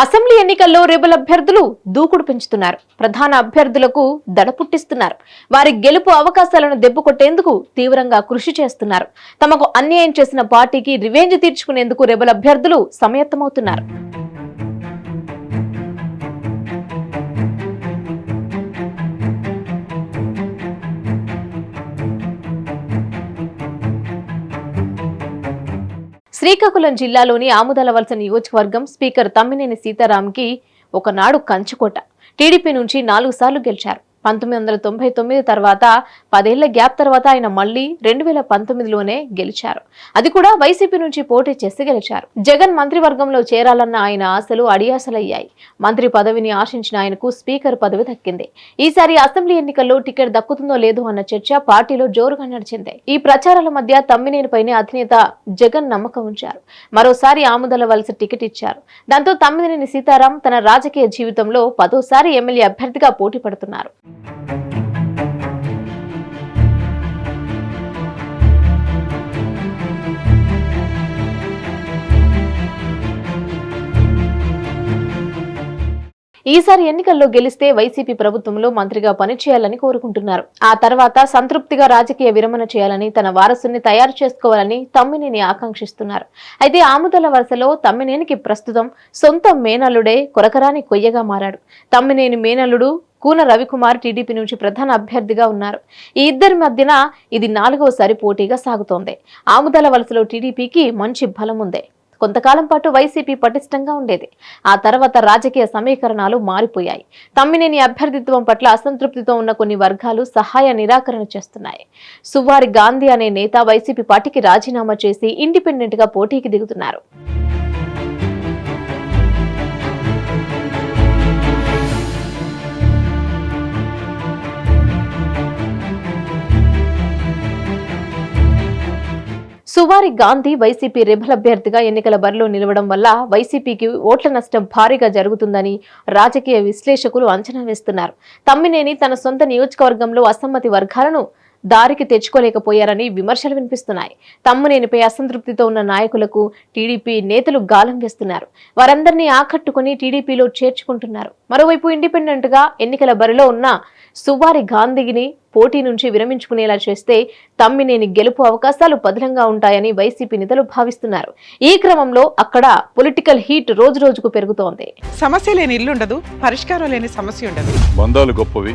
Assembly ఎన్నికల్లో rebel అభ్యర్థులు దూకుడు పెంచుతున్నారు. ప్రధాన అభ్యర్థులకు దడ పుట్టిస్తున్నారు. వారి గెలుపు అవకాశాలను దెబ్బకొట్టేందుకు తీవ్రంగా కృషి చేస్తున్నారు. తమకు అన్యాయం చేసిన పార్టీకి రివెంజ్ తీర్చుకునేందుకు రెబల్ అభ్యర్థులు సమయత్తమవుతున్నారు. శ్రీకాకుళం జిల్లాలోని ఆముదలవలస నియోజకవర్గం స్పీకర్ తమ్మినేని సీతారాంకి ఒకనాడు కంచుకోట. టీడీపీ నుంచి నాలుగు సార్లు గెలిచారు. పంతొమ్మిది వందల తొంభై తొమ్మిది తర్వాత పదేళ్ళ గ్యాప్ తర్వాత ఆయన మళ్ళీ రెండు వేల పంతొమ్మిదిలోనే గెలిచారు. అది కూడా వైసీపీ నుంచి పోటీ చేసి గెలిచారు. జగన్ మంత్రివర్గంలో చేరాలన్న ఆయన ఆశలు అడియాసలయ్యాయి. మంత్రి పదవిని ఆశించిన ఆయనకు స్పీకర్ పదవి దక్కింది. ఈసారి అసెంబ్లీ ఎన్నికల్లో టికెట్ దక్కుతుందో లేదో అన్న చర్చ పార్టీలో జోరుగా నడిచింది. ఈ ప్రచారాల మధ్య తమ్మినేనిపైనే అధినేత జగన్ నమ్మకం ఉంచారు. మరోసారి ఆముదల వలస టికెట్ ఇచ్చారు. దాంతో తమ్మినేని సీతారాం తన రాజకీయ జీవితంలో పదోసారి ఎమ్మెల్యే అభ్యర్థిగా పోటీ పడుతున్నారు. ఈసారి ఎన్నికల్లో గెలిస్తే వైసీపీ ప్రభుత్వంలో మంత్రిగా పనిచేయాలని కోరుకుంటున్నారు. ఆ తర్వాత సంతృప్తిగా రాజకీయ విరమణ చేయాలని తన వారసుని తయారు చేసుకోవాలని తమ్మినేని ఆకాంక్షిస్తున్నారు. అయితే ఆముదల వరుసలో తమ్మినేనికి ప్రస్తుతం సొంత మేనల్లుడే కొరకరాని కొయ్యగా మారాడు. తమ్మినేని మేనల్లుడు కూన రవికుమార్ టీడీపీ నుంచి ప్రధాన అభ్యర్థిగా ఉన్నారు. ఈ ఇద్దరి మధ్యన ఇది నాలుగవసారి పోటీగా సాగుతోంది. ఆముదల వలసలో టీడీపీకి మంచి బలం ఉంది. కొంతకాలం పాటు వైసీపీ పటిష్టంగా ఉండేది. ఆ తర్వాత రాజకీయ సమీకరణాలు మారిపోయాయి. తమ్మినేని అభ్యర్థిత్వం పట్ల అసంతృప్తితో ఉన్న కొన్ని వర్గాలు సహాయ నిరాకరణ చేస్తున్నాయి. సువారి గాంధీ అనే నేత వైసీపీ పార్టీకి రాజీనామా చేసి ఇండిపెండెంట్గా పోటీకి దిగుతున్నారు. సువారి గాంధీ వైసీపీ రెబల్ అభ్యర్థిగా ఎన్నికల బరిలో నిలవడం వల్ల వైసీపీకి ఓట్ల నష్టం భారీగా జరుగుతుందని రాజకీయ విశ్లేషకులు అంచనా వేస్తున్నారు. తమ్మినేని తన సొంత నియోజకవర్గంలో అసమ్మతి వర్గాలను దారికి తెచ్చుకోలేకపోయారని విమర్శలు వినిపిస్తున్నాయి. తమ్మునేనిపై అసంతృప్తితో ఉన్న నాయకులకు టీడీపీ నేతలు గాలం వేస్తున్నారు. వారందరినీ ఆకట్టుకుని టీడీపీలో చేర్చుకుంటున్నారు. మరోవైపు ఇండిపెండెంట్గా ఎన్నికల బరిలో ఉన్న సువారి గాంధీని పోటీ నుంచి విరమించుకునేలా చేస్తే తమ్మినేని గెలుపు అవకాశాలు పదిలంగా ఉంటాయని వైసీపీ నేతలు భావిస్తున్నారు. ఈ క్రమంలో అక్కడ పొలిటికల్ హీట్ రోజు రోజుకు పెరుగుతోంది. సమస్య లేని ఇల్లు ఉండదు పరిష్కారం లేని సమస్య ఉండదు. బంధాలు గొప్పవి.